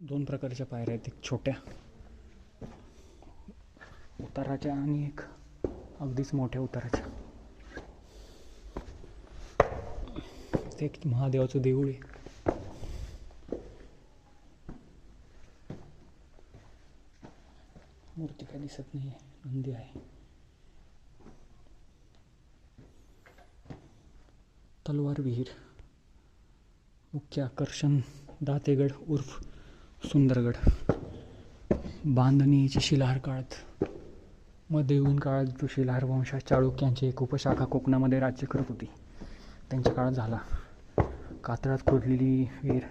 दोन प्रकारच्या पायऱ्या आहेत एक छोट्या उताराच्या आणि एक अगदीच मोठ्या उताराच्या. एक महादेवाचं देऊळ आहे. मूर्ती काय दिसत नाही आहे नंदी आहे. तलवार विहीर मुख्य आकर्षण दातेगड उर्फ सुंदरगड. बांधणीच्या शिलाहार काळात मध्ययुगीन काळात जो शिलाहार वंशा चाळुक्यांची एक उपशाखा कोकणामध्ये राज्य करत होती त्यांच्या काळात झाला. कातळात खोदलेली विहीर